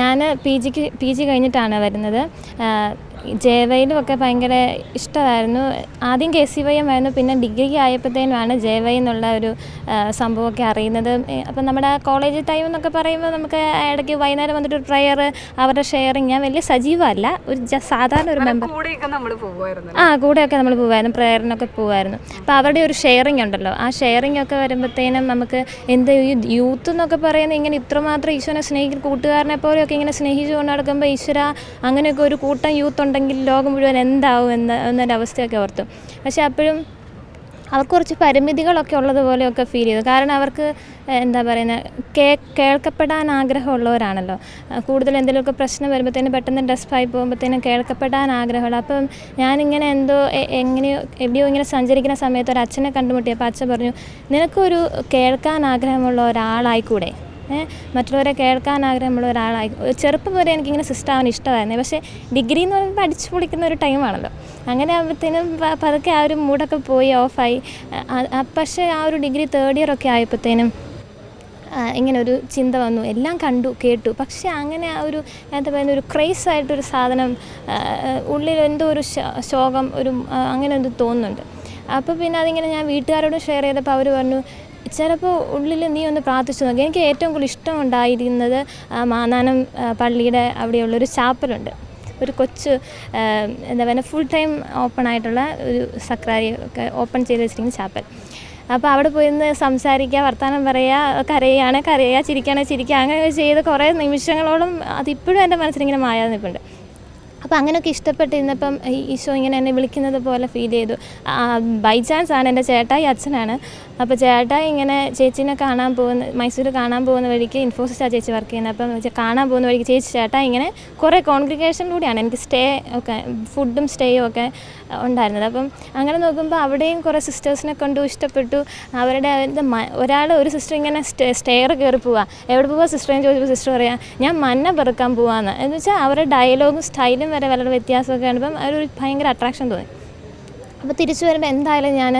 ഞാൻ പി ജിക്ക് P G കഴിഞ്ഞിട്ടാണ് വരുന്നത്. ജേവയിലും ഒക്കെ ഭയങ്കര ഇഷ്ടമായിരുന്നു. ആദ്യം കെ സി വൈ എം ആയിരുന്നു പിന്നെ ഡിഗ്രിക്ക് ആയപ്പോഴത്തേനുമാണ് വൈ എന്നുള്ള ഒരു സംഭവമൊക്കെ അറിയുന്നത്. അപ്പം നമ്മുടെ കോളേജ് ടൈം എന്നൊക്കെ പറയുമ്പോൾ നമുക്ക് ഇടയ്ക്ക് വൈകുന്നേരം വന്നിട്ട് ഒരു പ്രയർ അവരുടെ ഷെയറിങ് ഞാൻ വലിയ സജീവമല്ല ഒരു സാധാരണ ഒരു മെമ്പർ ആ കൂടെയൊക്കെ നമ്മൾ പോകുമായിരുന്നു പ്രയറിനൊക്കെ പോകുമായിരുന്നു അപ്പോൾ അവരുടെ ഒരു ഷെയറിങ് ഉണ്ടല്ലോ. ആ ഷെയറിങ് ഒക്കെ വരുമ്പോഴത്തേനും നമുക്ക് എന്ത് ഈ യൂത്ത് എന്നൊക്കെ പറയുന്നത് ഇങ്ങനെ ഇത്രമാത്രം ഈശ്വരനെ സ്നേഹിക്കുന്ന കൂട്ടുകാരനെ പോലെയൊക്കെ ഇങ്ങനെ സ്നേഹിച്ചു കൊണ്ട് നടക്കുമ്പോൾ ഈശ്വര അങ്ങനെയൊക്കെ ഒരു കൂട്ടം യൂത്ത് ഉണ്ടെങ്കിൽ ലോകം മുഴുവൻ എന്താവും എന്ന എന്നൊരവസ്ഥയൊക്കെ ഓർത്തു. പക്ഷേ അപ്പോഴും അവർക്ക് കുറച്ച് പരിമിതികളൊക്കെ ഉള്ളതുപോലെയൊക്കെ ഫീൽ ചെയ്തു. കാരണം അവർക്ക് എന്താ പറയുന്നത് കേ കേൾക്കപ്പെടാൻ ആഗ്രഹമുള്ളവരാണല്ലോ. കൂടുതൽ എന്തെങ്കിലുമൊക്കെ പ്രശ്നം വരുമ്പോഴത്തേനും പെട്ടെന്ന് ഡെസ്പായി പോകുമ്പോഴത്തേനും കേൾക്കപ്പെടാൻ ആഗ്രഹമുള്ള. അപ്പം ഞാനിങ്ങനെ എന്തോ എങ്ങനെയോ എവിടെയോ ഇങ്ങനെ സഞ്ചരിക്കുന്ന സമയത്ത് ഒരു അച്ഛനെ കണ്ടുമുട്ടിയപ്പോൾ അച്ഛൻ പറഞ്ഞു നിനക്കൊരു കേൾക്കാൻ ആഗ്രഹമുള്ള ഒരാളായിക്കൂടെ? മറ്റുള്ളവരെ കേൾക്കാൻ ആഗ്രഹമുള്ള ഒരാളായി. ചെറുപ്പം വരെ എനിക്കിങ്ങനെ സിസ്റ്റം ആവാൻ ഇഷ്ടമായിരുന്നു. പക്ഷേ ഡിഗ്രി എന്ന് പറയുമ്പോൾ അടിച്ചു പൊളിക്കുന്ന ഒരു ടൈമാണല്ലോ അങ്ങനെ ആകുമ്പോഴത്തേനും പതുക്കെ ആ ഒരു മൂടൊക്കെ പോയി ഓഫായി പക്ഷേ ആ ഒരു ഡിഗ്രി തേർഡ് ഇയർ ഒക്കെ ആയപ്പോഴത്തേനും ഇങ്ങനെ ഒരു ചിന്ത വന്നു. എല്ലാം കണ്ടു കേട്ടു. പക്ഷേ അങ്ങനെ ആ ഒരു എന്താ പറയുന്ന ഒരു ക്രേസ് ആയിട്ടൊരു സാധനം ഉള്ളിൽ എന്തോ ഒരു ശോകം ഒരു അങ്ങനെ എന്തോ തോന്നുന്നുണ്ട്. അപ്പോൾ പിന്നെ അതിങ്ങനെ ഞാൻ വീട്ടുകാരോട് ഷെയർ ചെയ്തപ്പോൾ അവർ പറഞ്ഞു ചിലപ്പോൾ ഉള്ളിൽ നീ ഒന്ന് പ്രാർത്ഥിച്ചു നോക്കി. എനിക്ക് ഏറ്റവും കൂടുതൽ മാന്നാനം ആ, പള്ളിയുടെ അവിടെയുള്ളൊരു ചാപ്പലുണ്ട്. ഒരു കൊച്ച് എന്താ പറയുക ഫുൾ ടൈം ഓപ്പൺ ആയിട്ടുള്ള ഒരു സക്രാരി ഒക്കെ ഓപ്പൺ ചെയ്ത് വെച്ചിരിക്കുന്ന ചാപ്പൽ. അപ്പോൾ അവിടെ പോയിരുന്ന് സംസാരിക്കുക വർത്തമാനം പറയുക കരയുകയാണ് കരയുക ചിരിക്കുകയാണ് ചിരിക്കുക അങ്ങനെ ചെയ്ത് കുറേ നിമിഷങ്ങളോളം അതിപ്പോഴും എന്റെ മനസ്സിലിങ്ങനെ മായാതെ നിൽപ്പുണ്ട്. അപ്പോൾ അങ്ങനെയൊക്കെ ഇഷ്ടപ്പെട്ടിരുന്നപ്പം ഈശോ ഇങ്ങനെ എന്നെ വിളിക്കുന്നത് പോലെ ഫീൽ ചെയ്തു. ബൈ ചാൻസ് ആണ് എന്റെ ചേട്ടായി അച്ഛനാണ്. അപ്പോൾ ചേട്ടായി ഇങ്ങനെ ചേച്ചീനെ കാണാൻ പോകുന്ന മൈസൂർ കാണാൻ പോകുന്ന വഴിക്ക് ഇൻഫോസിസ് ആ ചേച്ചി വർക്ക് ചെയ്യുന്നത്. അപ്പം കാണാൻ പോകുന്ന വഴിക്ക് ചേച്ചി ചേട്ടായി ഇങ്ങനെ കുറേ കോൺഗ്രിഗേഷനിലൂടെയാണ് എനിക്ക് സ്റ്റേ ഒക്കെ ഫുഡും സ്റ്റേയും ഒക്കെ ഉണ്ടായിരുന്നത്. അപ്പം അങ്ങനെ നോക്കുമ്പോൾ അവിടെയും കുറേ സിസ്റ്റേഴ്സിനെ കണ്ടു ഇഷ്ടപ്പെട്ടു. അവരുടെ ഒരാൾ ഒരു സിസ്റ്റർ ഇങ്ങനെ സ്റ്റേ സ്റ്റെയർ കയറി പോവാ. എവിടെ പോവാ സിസ്റ്റർ എന്ന് ചോദിച്ചപ്പോൾ സിസ്റ്റർ പറയാം ഞാൻ മന്ന പെറുക്കാൻ പോവാന്ന്. എന്ന് വെച്ചാൽ അവരുടെ ഡയലോഗും സ്റ്റൈലും വരെ വളരെ വ്യത്യാസമൊക്കെ കാണുമ്പം അതൊരു ഭയങ്കര അട്രാക്ഷൻ തോന്നി. അപ്പോൾ തിരിച്ചു വരുമ്പോൾ എന്തായാലും ഞാൻ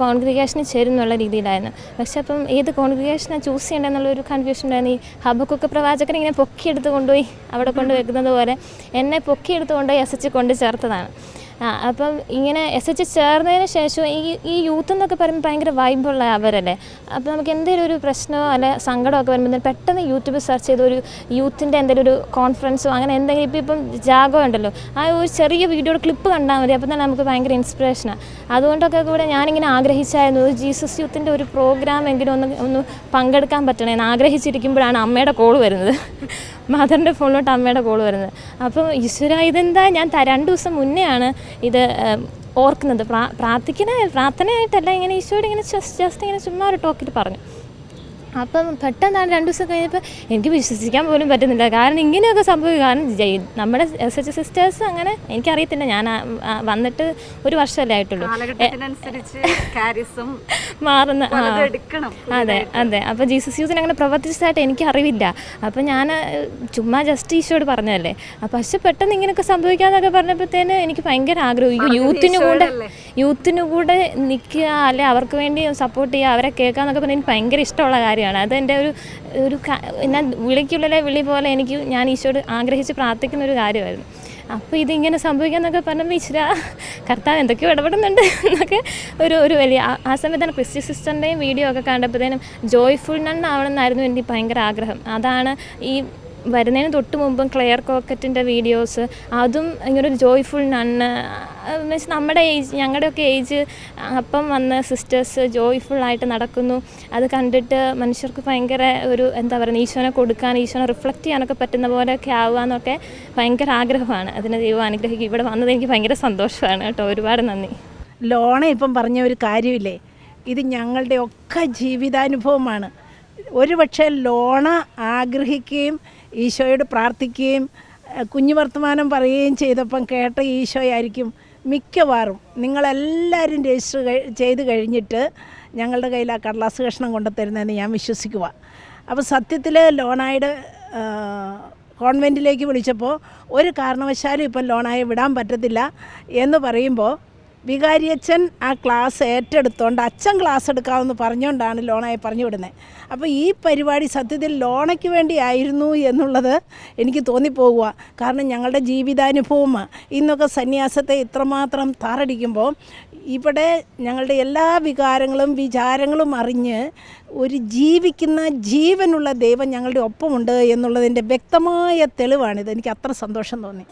കോൺഗ്രിഗേഷനിൽ ചേരുന്നുള്ള രീതിയിലായിരുന്നു. പക്ഷെ അപ്പം ഏത് കോൺഗ്രിഗേഷനാണ് ചൂസ് ചെയ്യേണ്ടതെന്നുള്ളൊരു കൺഫ്യൂഷൻ ഉണ്ടായിരുന്നു. ഈ ഹബക്കൊക്കെ പ്രവാചകൻ ഇങ്ങനെ പൊക്കിയെടുത്ത് കൊണ്ടുപോയി അവിടെ കൊണ്ട് വെക്കുന്നത് പോലെ എന്നെ പൊക്കിയെടുത്ത് കൊണ്ടുപോയി എസ് കൊണ്ട് ചേർത്തതാണ്. അപ്പം ഇങ്ങനെ എസ് എച്ച് ചേർന്നതിന് ശേഷം ഈ ഈ യൂത്ത് എന്നൊക്കെ പറയുമ്പോൾ ഭയങ്കര വൈബുള്ള അവരല്ലേ? അപ്പോൾ നമുക്ക് എന്തെങ്കിലും ഒരു പ്രശ്നമോ അല്ലെ സങ്കടമൊക്കെ വരുമ്പോൾ പെട്ടെന്ന് യൂട്യൂബിൽ സെർച്ച് ചെയ്ത് ഒരു യൂത്തിന്റെ എന്തെങ്കിലും ഒരു കോൺഫറൻസോ അങ്ങനെ എന്തെങ്കിലും ഇപ്പോൾ ഇപ്പം ജാഗോ ഉണ്ടല്ലോ. ആ ഒരു ചെറിയ വീഡിയോയുടെ ക്ലിപ്പ് കണ്ടാൽ മതി. അപ്പോൾ തന്നെ നമുക്ക് ഭയങ്കര ഇൻസ്പിറേഷനാണ് അതുകൊണ്ടൊക്കെ കൂടെ ഞാനിങ്ങനെ ആഗ്രഹിച്ചായിരുന്നു. ഒരു ജീസസ് യൂത്തിന്റെ ഒരു പ്രോഗ്രാം എങ്കിലും ഒന്ന് ഒന്ന് പങ്കെടുക്കാൻ പറ്റണമെന്ന് ആഗ്രഹിച്ചിരിക്കുമ്പോഴാണ് അമ്മയുടെ കോൾ വരുന്നത്. മദറിന്റെ ഫോണിലോട്ട് അമ്മയുടെ കോൾ വരുന്നത്. അപ്പോൾ ഈശ്വര ഇതെന്താ? ഞാൻ രണ്ട് ദിവസം മുന്നേ ആണ് ഇത് ഓർക്കുന്നത്. പ്രാ പ്രാർത്ഥിക്കുന്ന പ്രാർത്ഥനയായിട്ടല്ല ഇങ്ങനെ ഈശോയോട് ഇങ്ങനെ ജസ്റ്റ് ഇങ്ങനെ ചുമ്മാ ഒരു ടോക്കിൽ പറഞ്ഞു. അപ്പം പെട്ടെന്നാണ് രണ്ട് ദിവസം കഴിഞ്ഞപ്പോൾ എനിക്ക് വിശ്വസിക്കാൻ പോലും പറ്റുന്നില്ല. കാരണം ഇങ്ങനെയൊക്കെ സംഭവിക്കും. കാരണം നമ്മുടെ എസ് എച്ച് സിസ്റ്റേഴ്സ് അങ്ങനെ എനിക്കറിയത്തില്ല. ഞാൻ വന്നിട്ട് ഒരു വർഷമല്ലേ ആയിട്ടുള്ളൂ. മാറുന്ന അതെ അതെ. അപ്പോൾ ജീസസ് യൂസിന് അങ്ങനെ പ്രവർത്തിച്ചതായിട്ട് എനിക്ക് അറിവില്ല അപ്പം ഞാൻ ചുമ്മാ ജസ്റ്റ് ഈശോട് പറഞ്ഞതല്ലേ. അപ്പം പക്ഷെ പെട്ടെന്ന് ഇങ്ങനെയൊക്കെ സംഭവിക്കാന്നൊക്കെ പറഞ്ഞപ്പോഴത്തേന് എനിക്ക് ഭയങ്കര ആഗ്രഹം. യൂത്തിനു കൂടെ യൂത്തിനു കൂടെ നിൽക്കുക അല്ലെ അവർക്ക് വേണ്ടി സപ്പോർട്ട് ചെയ്യുക അവരെ കേൾക്കുക എന്നൊക്കെ പറഞ്ഞാൽ എനിക്ക് ഭയങ്കര ഇഷ്ടമുള്ള കാര്യമാണ്. അതെന്റെ ഒരു ഒരു ഞാൻ വിളിക്കുള്ളിലെ വിളി പോലെ എനിക്ക് ഞാൻ ഈശോട് ആഗ്രഹിച്ച് പ്രാർത്ഥിക്കുന്ന ഒരു കാര്യമായിരുന്നു. അപ്പോൾ ഇതിങ്ങനെ സംഭവിക്കാന്നൊക്കെ പറഞ്ഞപ്പോൾ ഈശ്വര കർത്താവ് എന്തൊക്കെയോ ഇടപെടുന്നുണ്ട് എന്നൊക്കെ ഒരു ഒരു വലിയ ആ- സമയത്ത് സമയത്താണ് ക്രിസ്റ്റി സിസ്റ്ററിന്റെയും വീഡിയോ ഒക്കെ കണ്ടപ്പോഴത്തേനും ജോയ്ഫുൾ നണ്ണാവണം എന്നായിരുന്നു എനിക്ക് ഭയങ്കര ആഗ്രഹം. അതാണ് ഈ വരുന്നതിന് തൊട്ട് മുമ്പും ക്ലെയർ കോക്കറ്റിന്റെ വീഡിയോസ് അതും ഇങ്ങനൊരു ജോയ്ഫുൾ നണ്ണ് മീൻസ് നമ്മുടെ ഏജ് ഞങ്ങളുടെയൊക്കെ ഏജ് അപ്പം വന്ന് സിസ്റ്റേഴ്സ് ജോയ്ഫുൾ ആയിട്ട് നടക്കുന്നു. അത് കണ്ടിട്ട് മനുഷ്യർക്ക് ഭയങ്കര ഒരു എന്താ പറയുക ഈശോനെ കൊടുക്കാൻ ഈശോനെ റിഫ്ലക്റ്റ് ചെയ്യാനൊക്കെ പറ്റുന്ന പോലെയൊക്കെ ആവുക ഭയങ്കര ആഗ്രഹമാണ്. അതിന് ദൈവം അനുഗ്രഹിക്കും. ഇവിടെ വന്നത് എനിക്ക് ഭയങ്കര സന്തോഷമാണ് കേട്ടോ. ഒരുപാട് നന്ദി. ലോണ ഇപ്പം പറഞ്ഞ ഒരു കാര്യമില്ലേ? ഇത് ഞങ്ങളുടെ ഒക്കെ ജീവിതാനുഭവമാണ്. ഒരുപക്ഷെ ലോണ ആഗ്രഹിക്കുകയും ഈശോയോട് പ്രാർത്ഥിക്കുകയും കുഞ്ഞു വർത്തമാനം പറയുകയും ചെയ്തപ്പം കേട്ട ഈശോയായിരിക്കും മിക്കവാറും നിങ്ങളെല്ലാവരും രജിസ്റ്റർ ചെയ്ത് കഴിഞ്ഞിട്ട് ഞങ്ങളുടെ കയ്യിൽ ആ കടലാസ് കഷ്ണം കൊണ്ടു തരുന്നതെന്ന് ഞാൻ വിശ്വസിക്കുക. അപ്പോൾ സത്യത്തിൽ ലോണായുടെ കോൺവെന്റിലേക്ക് വിളിച്ചപ്പോൾ ഒരു കാരണവശാലും ഇപ്പം ലോണായി വിടാൻ പറ്റത്തില്ല എന്ന് പറയുമ്പോൾ വികാരിയച്ഛൻ ആ ക്ലാസ് ഏറ്റെടുത്തോണ്ട് അച്ഛൻ ക്ലാസ് എടുക്കാമെന്ന് പറഞ്ഞുകൊണ്ടാണ് ലോണയെ പറഞ്ഞു വിടുന്നത് അപ്പോൾ ഈ പരിപാടി സത്യത്തിൽ ലോണയ്ക്ക് വേണ്ടിയായിരുന്നു എന്നുള്ളത് എനിക്ക് തോന്നിപ്പോവുക കാരണം ഞങ്ങളുടെ ജീവിതാനുഭവം ഇന്നൊക്കെ സന്യാസത്തെ ഇത്രമാത്രം താറടിക്കുമ്പോൾ ഇവിടെ ഞങ്ങളുടെ എല്ലാ വികാരങ്ങളും വിചാരങ്ങളും അറിഞ്ഞ് ഒരു ജീവിക്കുന്ന ജീവനുള്ള ദൈവം ഞങ്ങളുടെ ഒപ്പമുണ്ട് എന്നുള്ളതിന്റെ വ്യക്തമായ തെളിവാണിത്. എനിക്ക് അത്ര സന്തോഷം തോന്നി.